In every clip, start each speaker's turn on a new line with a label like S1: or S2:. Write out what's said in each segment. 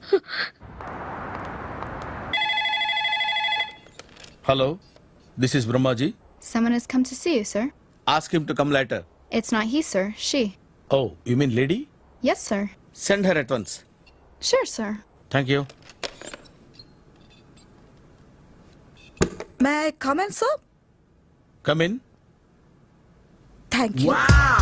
S1: Hello, this is Brahmaji.
S2: Someone has come to see you, sir.
S1: Ask him to come later.
S2: It's not he, sir. She.
S1: Oh, you mean lady?
S2: Yes, sir.
S1: Send her at once.
S2: Sure, sir.
S1: Thank you.
S3: May I come in, sir?
S1: Come in.
S3: Thank you. Wow!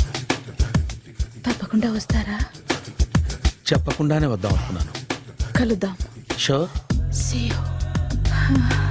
S3: తప్పకుండా వస్తారా?
S1: చెప్పకుండానే వద్దాం అనుకున్నాను.
S3: కలుద్దాం.
S1: Sure
S3: See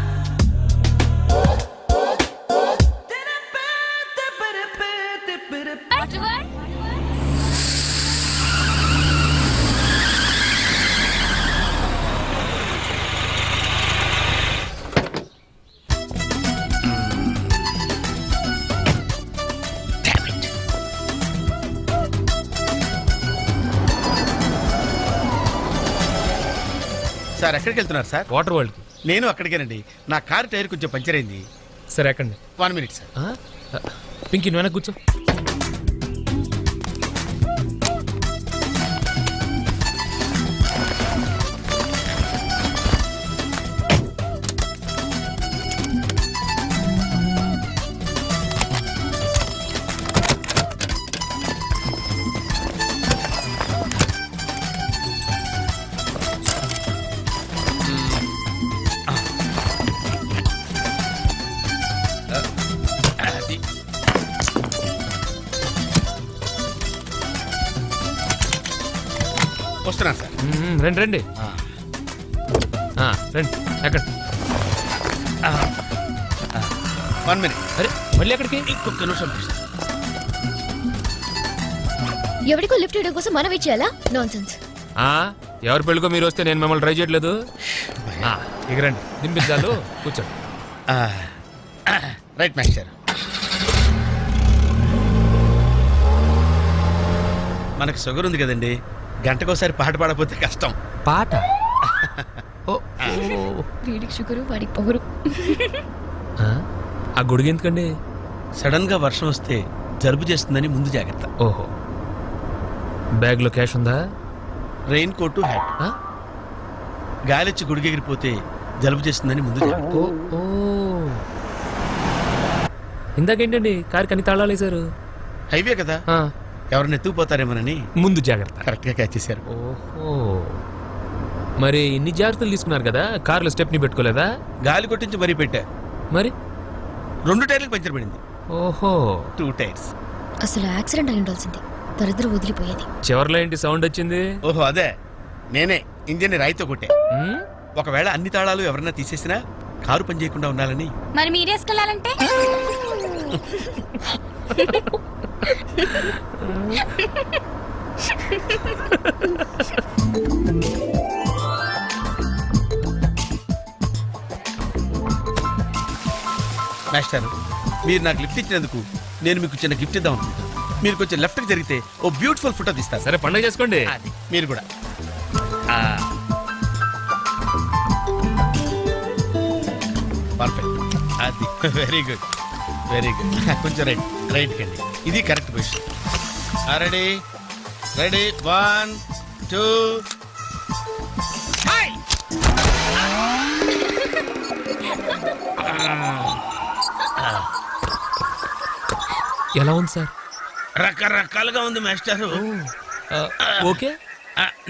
S1: sir ఎక్కడికి వెళ్తున్నారు sir?
S4: Water world
S1: నేను అక్కడికేనండి. నా కార్ టైర్ కొంచెం పంచర్ అయింది.
S4: సరే ఎక్కండి.
S1: One minute sir?
S4: పింకీ నువ్వు వెనక్కి కూర్చో. మ్మ్, రండి రండి. ఆ, రండి ఎక్కండి?
S1: One minute.
S4: అరే మళ్ళీ ఎక్కడికి?
S1: ఇంకొక నిమిషం.
S5: ఎవరికో లిఫ్ట్ ఇవ్వడం కోసం మనం ఇచ్చేయాలా నాన్ సెన్స్
S4: ఆ, ఎవరి పెళ్ళికో మీరు వస్తే నేను మిమ్మల్ని ట్రై చేయట్లేదు? ఆ, ఇక రండి. దింపించాలు కూర్చోండి.
S1: ఆ, రైట్ మాస్టర్. మనకు షుగర్ ఉంది కదండి. గంటకోసారి పాట పాడకపోతే కష్టం.
S4: పాట? ఓ. ఓ.
S5: వీడికి షుగరు వాడికి పొగరు.
S4: ఆ, ఆ గొడుగు ఎందుకండి?
S1: సడన్గా వర్షం వస్తే జలుబు చేస్తుందని ముందు జాగ్రత్త.
S4: ఓహో. బ్యాగ్లో క్యాష్ ఉందా?
S1: Rain coat hat? గాలిచ్చి గుడిగెగిరిపోతే జలుబు చేస్తుందని ముందు జాగ్రత్త.
S4: ఓ ఓ. ఇందాకేంటండి? కారుకి అన్ని తాళాలు వేశారు
S1: హైవే కదా?
S4: ఆ,
S1: ఎవరిని ఎత్తుకుపోతారేమోనని
S4: ముందు జాగ్రత్త.
S1: కరెక్ట్గా క్యాచ్ చేశారు.
S4: ఓహో. మరి ఇన్ని జాగ్రత్తలు తీసుకున్నారు కదా కారులో స్టెప్ని పెట్టుకోలేదా?
S1: గాలి కొట్టించి మరీ పెట్టా.
S4: మరి?
S1: రెండు టైర్లకు పంచర్ పడింది.
S4: ఓహో.
S1: Two tyres.
S5: అసలు యాక్సిడెంట్ అయి ఉండాల్సింది. దరిద్ర వదిలిపోయేది.
S4: చివర్లో ఏంటి సౌండ్ వచ్చింది?
S1: ఓహో అదే. నేనే ఇంజన్ రాయితో కొట్టే. ఒకవేళ అన్ని తాళాలు ఎవరన్నా తీసేసినా కారు పని చేయకుండా ఉండాలని.
S5: మరి మీరేసుకెళ్ళాలంటే
S1: మాస్టర్ మీరు నాకు లిఫ్ట్ ఇచ్చినందుకు నేను మీకు చిన్న గిఫ్ట్ ఇద్దాం మీరు కొంచెం లెఫ్ట్కి జరిగితే ఓ బ్యూటిఫుల్ ఫోటో తీస్తారు
S4: సరే పండగ చేసుకోండి.
S1: అది మీరు కూడా. పర్ఫెక్ట్ అది వెరీ గుడ్ వెరీ గుడ్ కొంచెం రైట్ రైట్ కండి ఇది correct position. Ready? Ready? One two.
S4: ఎలా ఉంది సార్?
S1: రకరకాలుగా ఉంది మాస్టర్.
S4: ఓకే?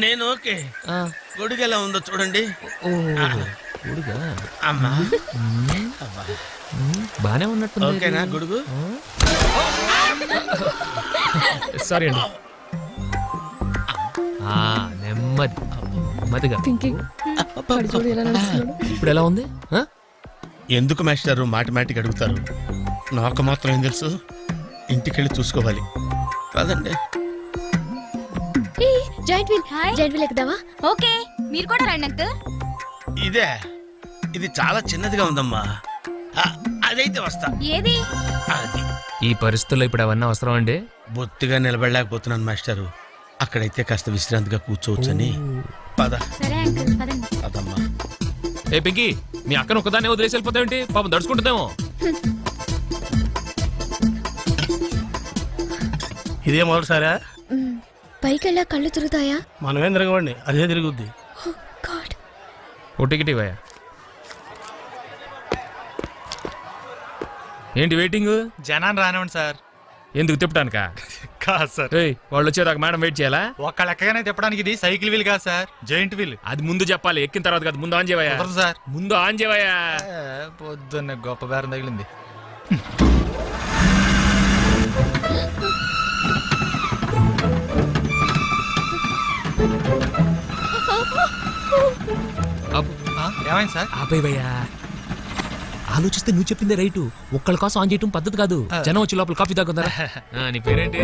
S1: నేను ఓకే. గొడుగు ఎలా ఉందో చూడండి. అమ్మా.
S4: బానే ఉన్నట్టు
S1: ఓకేనా గొడుగు?
S4: సారీ అండి. ఆ, నెమ్మది. నెమ్మదిగా. ఇప్పుడు ఎలా ఉంది? ఆ?
S1: ఎందుకు మాస్టారు మాటిమాటికి అడుగుతారు? నాకు మాత్రం ఏం తెలుసు? ఇంటికెళ్ళి చూసుకోవాలి. కాదండి.
S5: Joint wheel. జాయింట్ వీల్ ఎక్కుదావా?
S6: ఓకే మీరు కూడా రండి అంకుల్.
S1: ఇదే. ఇది చాలా చిన్నదిగా ఉందమ్మా. ఆ, అదైతే వస్తా.
S6: ఏది?
S1: అది
S4: ఈ పరిస్థితుల్లో ఇప్పుడు అవన్నీ అవసరం అండి?
S1: బొత్తిగా నిలబడలేకపోతున్నాను మాస్టారు. అక్కడైతే కాస్త విశ్రాంతిగా కూర్చోవచ్చని. పద. పదమ్మా.
S4: ఏ పింకి మీ అక్కను ఒక్కదాన్ని వదిలేసి వెళ్ళిపోతావేంటి? పాపం దడుచుకుంటుందేమో.
S7: ఇదే మొదటిసారా?
S5: పైకి వెళ్ళా కళ్ళు తిరుగుతాయా?
S7: మనమేం తిరగవండి అదే తిరుగుద్ది.
S5: ఓ గాడ్.
S4: ఓ టికెట్ ఇవ్వయా ఏంటి వెయిటింగ్
S8: జనాన్ని రానివ్వండి సార్.
S4: ఎందుకు తిప్పటానిక?
S8: కాదు సార్.
S4: వాళ్ళు వచ్చేదాకా మేడం వెయిట్ చేయాలా?
S8: ఒక్క లెక్కగానే తిప్పడానికి ఇది సైకిల్ వీల్ కాదు సార్ జైంట్ వీల్.
S4: అది ముందు చెప్పాలి ఎక్కిన తర్వాత కాదు ముందు ఆన్ చేయవయ్యా
S8: కుదరదు సార్.
S4: ముందు ఆన్ చేయవయ్యా
S8: పొద్దున్న గొప్ప బేరం తగిలింది.
S4: అబ్బో,
S8: ఆ, ఏమైంది సార్?
S4: ఆపేవయ్యా ఆలోచిస్తే నువ్వు చెప్పిందే రైటు. ఒక్కళ్ళ కోసం ఆన్ చేయటం పద్ధతి కాదు. జనం వచ్చి లోపల కాఫీ తాగుతారా నీ పేరేంటి?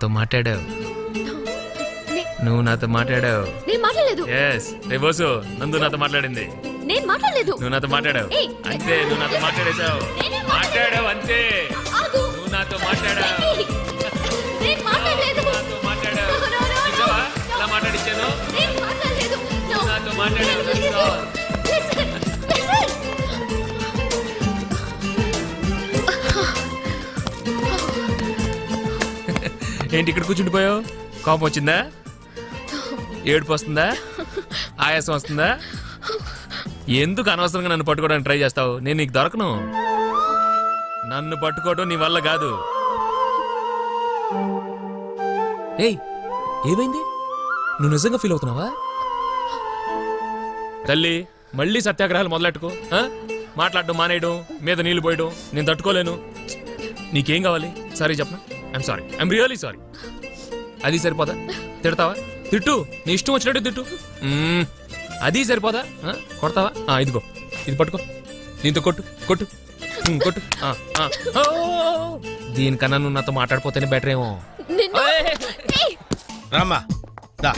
S4: నాతో మాట్లాడావు. నువ్వు నాతో మాట్లాడావు.
S5: నేను మాట్లాడలేదు.
S4: ఎస్ నందు నాతో మాట్లాడింది.
S5: నేను మాట్లాడలేదు.
S4: నువ్వు నాతో మాట్లాడావు. అంతే నువ్వు నాతో మాట్లాడేశావు. మాట్లాడావు అంతే. నువ్వు నాతో మాట్లాడావు.
S5: వెంకీ, నేను మాట్లాడలేదు.
S4: నాతో మాట్లాడావు? ఎలా మాట్లాడించాను. నాతో మాట్లాడావు. ఏంటి ఇక్కడ కూర్చుండిపోయావు కోపం వచ్చిందా? ఏడుపు వస్తుందా? ఆయాసం వస్తుందా? ఎందుకు అనవసరంగా నన్ను పట్టుకోవడానికి ట్రై చేస్తావు? నేను నీకు దొరకను. నన్ను పట్టుకోవడం నీ వల్ల కాదు. ఏయ్ ఏమైంది? నువ్వు నిజంగా ఫీల్ అవుతున్నావా? తల్లి మళ్ళీ సత్యాగ్రహాలు మొదలెట్టుకో. ఆ? మాట్లాడడం మానేయడం మీద నీళ్ళు పోయడం నేను తట్టుకోలేను. నీకేం కావాలి? సరే చెప్పనా? I'm sorry I'm really sorry అది సరిపోదా? తిడతావా? తిట్టు. నీ ఇష్టం వచ్చినట్టు తిట్టు. మ్మ్. అది సరిపోదా? ఆ? కొడతావా? ఆ, ఇదిగో. ఇది పట్టుకో. దీంతో కొట్టు. కొట్టు. కొట్టు. ఆ, ఆ. ఓ! దీనికన్నా నువ్వు నాతో మాట్లాడిపోతేనే బెటర్ ఏమో.
S5: నిన్ను ఏయ్,
S1: రామ్మా. దా.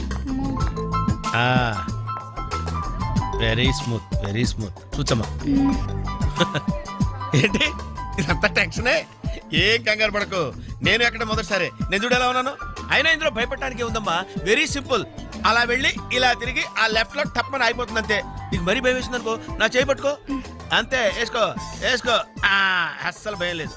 S1: Very smooth very smooth చూచమ్మా. ఏంటి? ఇదంతా టెన్షనే? ఏం కంగారు పడకు. నేను ఎక్కడ మొదటిసారి? నేను చూడు ఎలా ఉన్నాను? అయినా ఇందులో భయపడటానికి ఉందమ్మా వెరీ సింపుల్ అలా వెళ్ళి ఇలా తిరిగి ఆ లెఫ్ట్లో టప్పని అయిపోతుంది అంతే నీకు మరీ భయం వేసింది అనుకో నా చేయి పట్టుకో. అంతే వేసుకో వేసుకో. ఆ, అస్సలు భయం లేదు.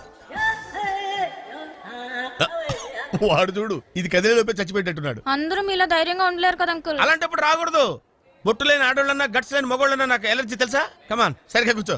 S1: వాడు చూడు ఇది కదిలేలోపే చచ్చిపెట్టేట్టున్నాడు
S6: అందరూ మీలో ధైర్యంగా ఉండలేరు కదా అంకుల్?
S1: అలాంటప్పుడు రాకూడదు. బొట్టు లేని ఆడోళ్ళన్నా గట్స్ లేని మగోళ్ళన్నా నాకు ఎలర్జీ తెలుసా? కమాన్ సరిగ్గా కూర్చో.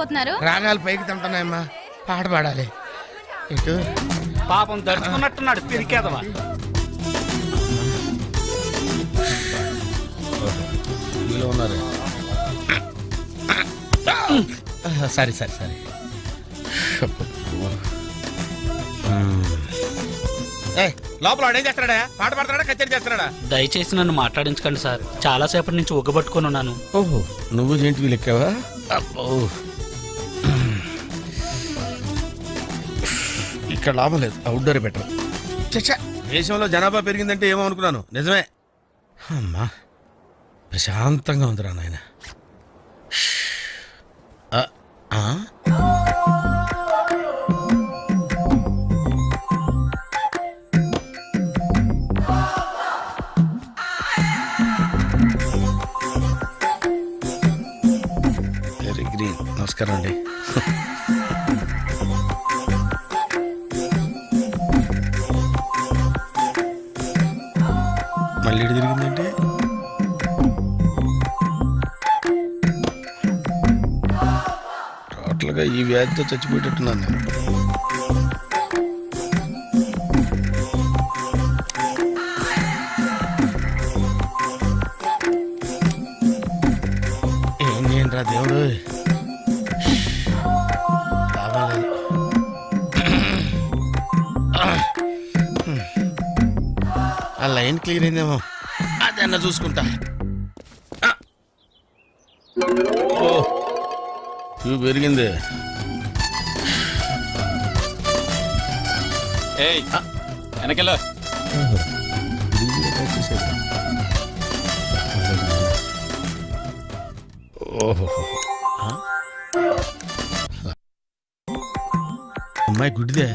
S6: దిగిపోతున్నారు
S1: రాగాలు పైకి తింటున్నాయమ్మా పాట పాడాలి. ఇటు.
S7: పాపం దడుచుకున్నట్టున్నాడు పిరికేదవా.
S1: ఉన్నారు. సరే సరే సరే. ఏయ్, లోపల వాడు ఏం చేస్తున్నాడా? పాట పాడుతున్నాడా? కచేరీ చేస్తున్నాడా?
S7: దయచేసి నన్ను మాట్లాడించకండి సార్. చాలా సేపటి నుంచి ఉగ్గబట్టుకొని ఉన్నాను.
S1: ఓహో నువ్వు ఏంటి వీళ్ళు ఎక్కావా అబ్బో. ఇక్కడ లాభం లేదు. అవుట్డోర్ బెటర్ చచ్చా దేశంలో జనాభా పెరిగిందంటే ఏమో అనుకున్నాను. నిజమే. అమ్మా. ప్రశాంతంగా ఉందిరా నాయన. వ్యాధితో చచ్చిపోయేటట్టున్నాను నేను. ఏం చేయండిరా దేవుడు. కావాలి ఆ లైన్ క్లియర్ అయిందేమో. అదన్నా చూసుకుంటా. ఓ పెరిగింది.
S7: ఏయ్ వెనకెళ్ళ?
S1: అమ్మాయి గుడ్డిదే.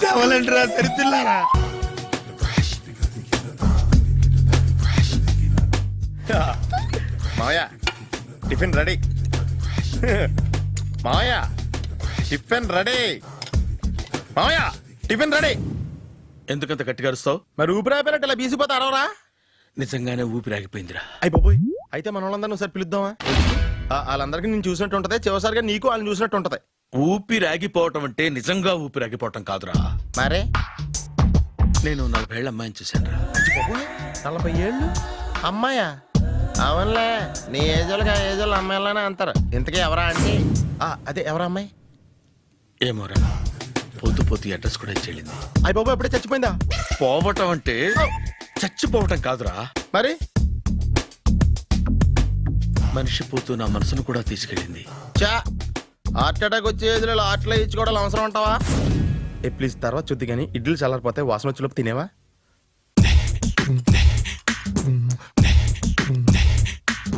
S1: తవలంటరా తెరుతుల్లారా
S9: మావయ్య టిఫిన్ రెడీ. మావయ్య టిఫిన్ రెడీ. మావయ్య టిఫిన్ రెడీ.
S1: ఎందుకంత గట్టిగా అరుస్తావు?
S9: మరి ఊపిరి అయిపోయినట్టు ఇలా బీసిపోతే అరవరా?
S1: నిజంగానే ఊపిరాగిపోయిందిరా
S9: అయ్యి బాబోయ్ అయితే మన వాళ్ళందరినీ ఒకసారి పిలుద్దామా? వాళ్ళందరికీ నేను చూసినట్టు ఉంటది చివరిసారిగా నీకు వాళ్ళని చూసినట్టు ఉంటది.
S1: ఊపిరాగిపోవటం అంటే నిజంగా ఊపిరాగిపోవటం కాదురా.
S9: మరే?
S1: నేను నలభై ఏళ్ళ అమ్మాయిని చూశాను
S9: నలభై ఏళ్ళు? అమ్మాయా? అవునులే నీ ఏజోళ్ళకి ఆ ఏజోళ్ళు అమ్మాయిలానే అంటారు. ఇంతకీ ఎవరా అంటే అదే ఎవరా అమ్మాయి?
S1: ఏమోరా పొద్దు పొద్దు అడ్రస్ కూడా చెల్లింది
S9: అయ్యి బాబు ఎప్పుడే చచ్చిపోయిందా?
S1: పోవటం అంటే చచ్చిపోవటం కాదురా.
S9: మరి?
S1: మనిషి పోతూ నా మనసును కూడా తీసుకెళ్ళింది.
S9: చా హార్ట్ అటాక్ వచ్చే ఏజ్లో హార్ట్లో ఇచ్చుకోవడం అవసరం ఉంటావా ఏ ప్లీజ్ తర్వాత చూద్ది కానీ ఇడ్లీలు చల్లారిపోతే వాసన వచ్చేలోపు తినేవా?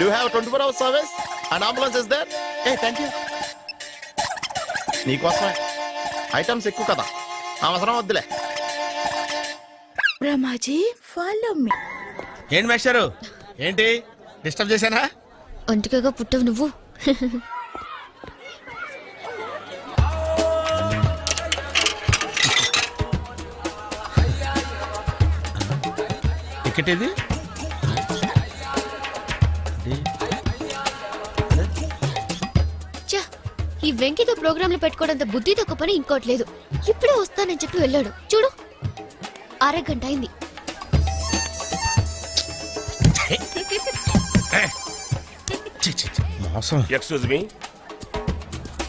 S9: do have twenty four hours service and ambulance is there a thank you నీకోసమే. ఐటమ్స్ ఎక్కువ కదా. అవసరం వద్దులే.
S3: రమాజీ ఫాలో మీ
S1: ఏంటి మేస్టారు? ఏంటి? డిస్టర్బ్ చేశానా?
S5: ఒంటికగా పుట్టవు నువ్వు.
S1: టికెట్ ఇది
S5: ఈ వెంకితో ప్రోగ్రాంలు పెట్టుకోవడంత బుద్ధి తక్కువ పని ఇంకోటి లేదు. ఇప్పుడే వస్తానని చెప్పి వెళ్ళాడు. చూడు. అరగంట అయింది.
S1: ఛీ, ఛీ, ఛీ, మోసం.
S10: ఎక్స్క్యూజ్ మీ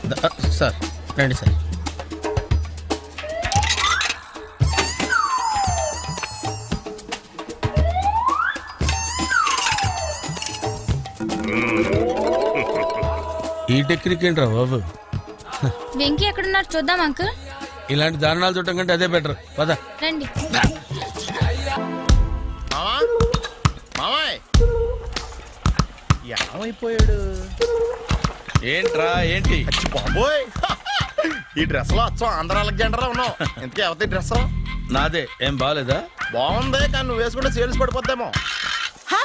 S1: ద- సార్ రండి సార్. ఈ టెక్నిక్ ఏంట్రా బాబు.
S6: వెంకీ ఎక్కడున్నారు చూద్దాం అంకుల్.
S1: ఇలాంటి దారుణాలు చూడటం కంటే అదే బెటర్ పద.
S6: రండి.
S9: ఏమైపోయాడు?
S1: ఏంట్రా ఏంటి?
S9: అచ్చి బాబోయ్. ఈ డ్రెస్లో అచ్చం ఆంధ్ర అలెగ్జాండర్ ఉన్నావు. ఇంతకీ ఎవరి డ్రెస్
S1: నాదే. ఏం బాగాలేదా
S9: బాగుంది కానీ నువ్వు వేసుకుంటే sales పడిపోద్దేమో.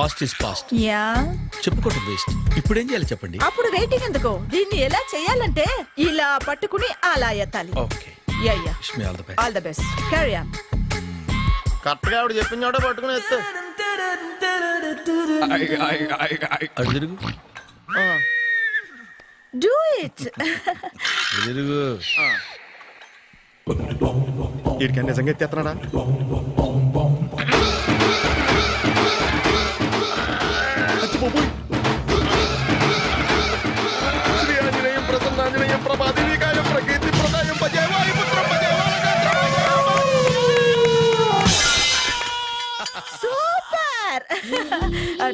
S1: Past is past
S3: yeah
S1: చెప్పుకోవటం వేస్ట్ ఇప్పుడు ఏం చేయాలి చెప్పండి?
S3: అప్పుడు వెయిటింగ్ ఎందుకు? దీన్ని ఎలా చేయాలంటే ఇలా పట్టుకుని అలా ఎత్తాలి.
S1: Okay
S3: ya ya
S1: wish me all the best
S3: all the best carry on
S9: కరెక్ట్గా ఆవిడ చెప్పిన చోట పట్టుకుని ఎత్తు.
S1: తిరుగు.
S9: ఆ.
S3: డూ ఇట్
S1: అడు తిరుగు.
S9: వీడికి నిజంగా ఎత్తేస్తున్నాడా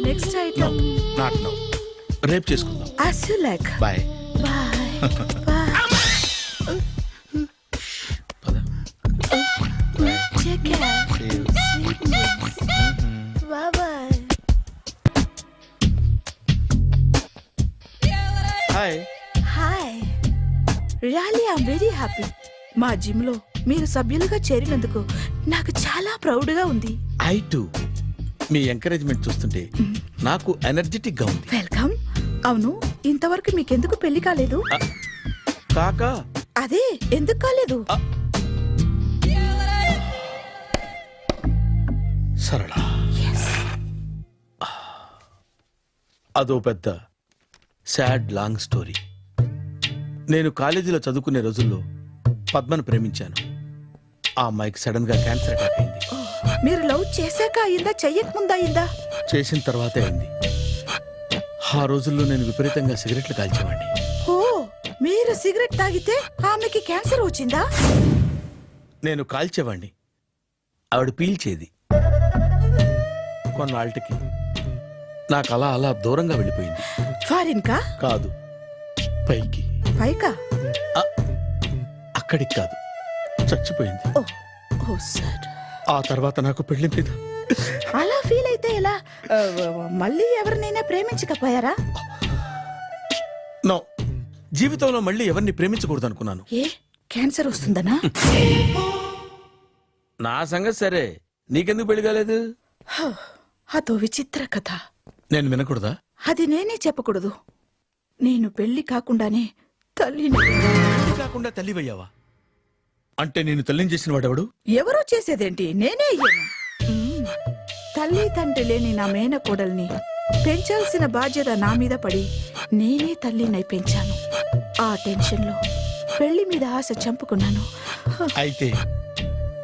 S3: నెక్స్ట్ ఐటమ్
S1: నాట్ నో రేపు చేసుకుందాం.
S3: As you like.
S1: Bye
S3: bye. Bye.
S1: పద
S3: take care. Bye. Bye.
S1: Hi
S3: hi really I'm very happy మా జిమ్లో మీరు సభ్యులుగా చేరినందుకు నాకు చాలా ప్రౌడ్గా ఉంది.
S1: ఐ టు మీ ఎంకరేజ్మెంట్ చూస్తుంటే నాకు ఎనర్జెటిక్గా ఉంది.
S3: వెల్కమ్. అవును ఇంతవరకు మీకెందుకు పెళ్ళి కాలేదు?
S1: కాకా.
S3: అదే ఎందుకు కాలేదు?
S1: సరళ. అదో పెద్ద సాడ్ లాంగ్ స్టోరీ నేను కాలేజీలో చదువుకునే రోజుల్లో పద్మను ప్రేమించాను. ఆ అమ్మాయికి సడన్గా క్యాన్సర్ అటాక్ అయింది
S3: మీరు లవ్ చేశాక అయిందా చెయ్యక ముందా అయిందా?
S1: చేసిన తర్వాతే అయింది. ఆ రోజుల్లో నేను విపరీతంగా సిగరెట్లు కాల్చేవాడిని
S3: ఓ మీరు సిగరెట్ తాగితే ఆమెకి క్యాన్సర్ వచ్చిందా?
S1: నేను కాల్చేవాణ్ణి. ఆవిడ పీల్చేది. కొన్నాళ్ళకి. నాకు అలా అలా దూరంగా వెళ్ళిపోయింది.
S3: ఫారిన్ కా
S1: కాదు. పైకి.
S3: పైకా?
S1: అక్కడికి కాదు. చచ్చిపోయింది.
S3: ఓ ఓ సార్.
S1: ఆ తర్వాత నాకు పెళ్ళి మీద
S3: అలా ఫీల్ అయితే ఎలా? ఆ, మళ్ళీ ఎవరినైనా ప్రేమించకపోయారా?
S1: నో జీవితంలో మళ్ళీ ఎవరిని ప్రేమించకూడదు అనుకున్నాను.
S3: ఏ? క్యాన్సర్ వస్తుందనా?
S1: నా సంగతి సరే. నీకెందుకు పెళ్ళి కాలేదు?
S3: హ, అదో విచిత్ర కథ.
S1: నేను వినకూడదా?
S3: అది నేనే చెప్పకూడదు. నేను పెళ్ళి కాకుండానే తల్లిని
S1: పెళ్ళి కాకుండా తల్లివయ్యావా? అంటే నేను తల్లిని చేసిన వాడెవడు?
S3: ఎవరో చేసేదేంటి? నేనే అయ్యాను. మ్మ్. తల్లి తండ్రి లేని నా మేనకోడల్ని పెంచాల్సిన బాధ్యత నా మీద పడి నేనే తల్లినై పెంచాను. ఆ టెన్షన్లో పెళ్ళి మీద ఆశ చంపుకున్నాను.
S1: అయితే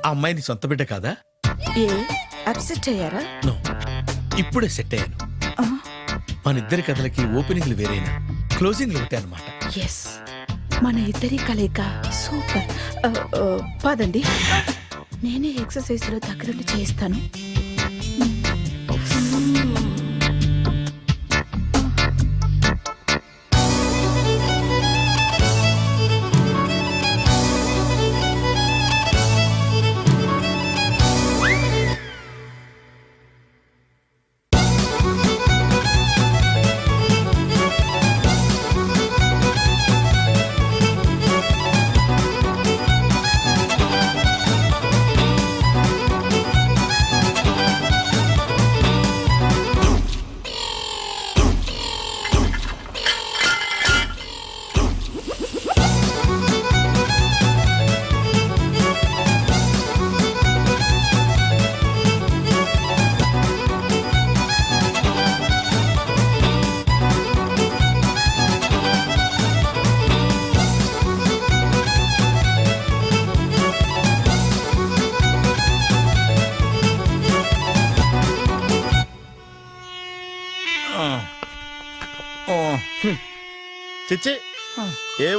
S1: ఆ అమ్మాయిని సొంత బిడ్డ కాదా?
S3: ఏ? అప్సెట్ అయ్యారా?
S1: నో. ఇప్పుడే సెట్ అయ్యాను. మన ఇద్దరి కథలకి ఓపెనింగ్లు వేరైనా క్లోజింగ్లు ఒకటే అనమాట
S3: ఎస్. మన ఇద్దరి కలయిక. సూపర్. పదండి. నేనే ఎక్సర్సైజ్లో దగ్గరుండి చేయిస్తాను.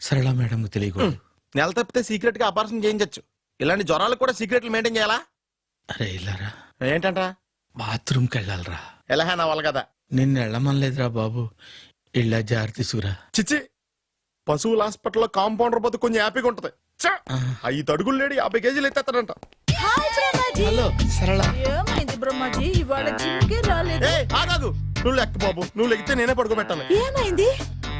S1: సరళ మేడంకు తెలియకూడదు.
S9: నెల తప్పితే సీక్రెట్గా ఆపరేషన్ చేయించచ్చు. ఇలాంటి జ్వరాలకు కూడా సీక్రెట్లు మెయింటైన్ చేయాలా?
S1: అరే ఇల్లారా?
S9: ఏంటంట?
S1: బాత్రూమ్కి వెళ్ళాలరా.
S9: ఎలా నా వాళ్ళ కదా
S1: నిన్ను వెళ్ళమనలేదురా బాబు. ఇళ్ళ జారి తీసుకురా.
S9: చిచ్చి! పశువుల హాస్పిటల్లో కాంపౌండర్ పోతే కొంచెం హ్యాపీగా ఉంటది. చ్చ! ఐదు అడుగులు లేడి యాభై కేజీలు ఎత్తేస్తాడంట.
S3: హాయ్ బ్రహ్మాజీ.
S1: హలో సరళ.
S3: ఏమైంది బ్రహ్మాజీ? ఇవాళ జిమ్కే రాలేదు.
S9: ఏ నువ్వు లెక్క బాబు. నువ్వు లెక్కితే నేనే పడుకోబెట్టాలి.
S3: ఏమైంది?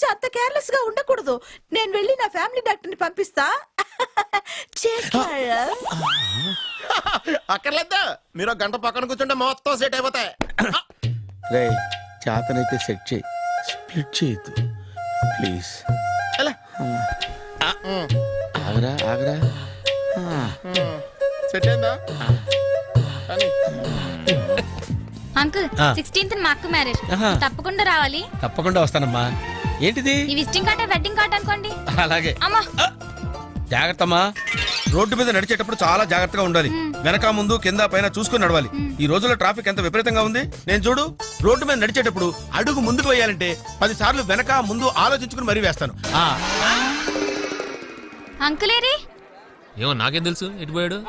S3: గురించి అంత కేర్లెస్గా ఉండకూడదు. నేను వెళ్ళి నా ఫ్యామిలీ డాక్టర్ని పంపిస్తా.
S9: అక్కర్లేద్దా మీరు గంట పక్కన కూర్చుంటే మొత్తం సెట్ అయిపోతాయి.
S1: రే చేతనైతే సెట్ చేయి. స్ప్లిట్ చేయొద్దు. ప్లీజ్
S9: ఎలా?
S1: ఆగరా ఆగరా.
S9: సెట్ అయిందా?
S6: అంకుల్. సిక్స్టీన్త్ మా అక్క మ్యారేజ్. తప్పకుండా రావాలి.
S1: తప్పకుండా వస్తానమ్మా. ఏంటిది?
S6: ఈ విజిటింగ్ కార్డ్ వెడ్డింగ్ కార్డ్ అనుకోండి.
S1: అలాగే.
S6: అమ్మా.
S1: జాగ్రత్తమ్మా. రోడ్డు మీద నడిచేటప్పుడు చాలా జాగ్రత్తగా ఉండాలి. వెనక ముందు కింద పైన చూసుకుని నడవాలి. ఈ రోజుల్లో ట్రాఫిక్ ఎంత విపరీతంగా ఉంది? నేను చూడు రోడ్డు మీద నడిచేటప్పుడు అడుగు ముందుకు వేయాలంటే పది సార్లు వెనక ముందు ఆలోచించుకుని మరీ వేస్తాను. ఆ.
S6: అంకుల్ ఏరి
S4: ఏమో నాకేం తెలుసు? ఎటు పోయాడు?